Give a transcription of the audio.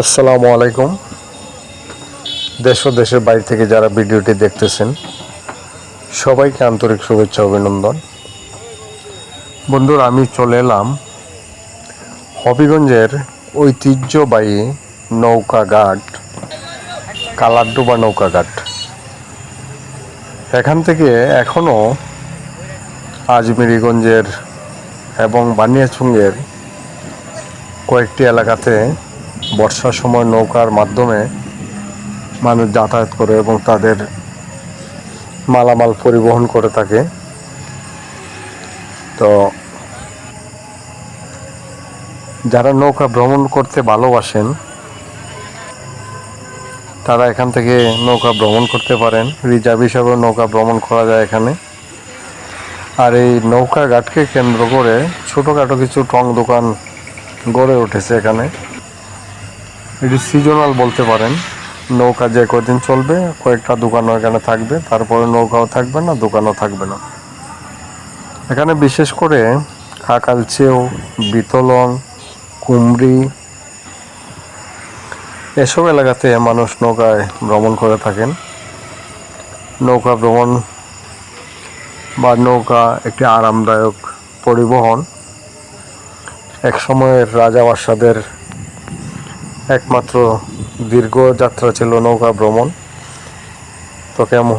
আসসালামু আলাইকুম। দেশ ও দেশের বাইরে থেকে যারা ভিডিওটি দেখতেছেন, সবাইকে আন্তরিক শুভেচ্ছা, অভিনন্দন। বন্ধুরা, আমি চলে এলাম হবিগঞ্জের ঐতিহ্যবাহী নৌকা ঘাট কালারডোবা নৌকা ঘাট। এখান থেকে এখনও আজমিরিগঞ্জের এবং বানিয়াচুঙ্গের কয়েকটি এলাকাতে বর্ষার সময় নৌকার মাধ্যমে মানুষ যাতায়াত করে এবং তাদের মালামাল পরিবহন করে থাকে। তো যারা নৌকা ভ্রমণ করতে ভালোবাসেন, তারা এখান থেকে নৌকা ভ্রমণ করতে পারেন। রিজার্ভ হিসাবে নৌকা ভ্রমণ করা যায় এখানে। আর এই নৌকা ঘাটকে কেন্দ্র করে ছোটোখাটো কিছু টং দোকান গড়ে উঠেছে এখানে। এটি সিজনাল বলতে পারেন। নৌকা যে কদিন চলবে, কয়েকটা দোকানও এখানে থাকবে, তারপরে নৌকাও থাকবে না, দোকানও থাকবে না। এখানে বিশেষ করে খাকালচেও বিতলং, কুমড়ি, এসব এলাকাতে মানুষ নৌকায় ভ্রমণ করে থাকেন। নৌকা ভ্রমণ বা নৌকা একটি আরামদায়ক পরিবহন। এক সময়ের রাজা বাদশাদের একমাত্র দীর্ঘ যাত্রা ছিল নৌকা ভ্রমণ। তো কেমন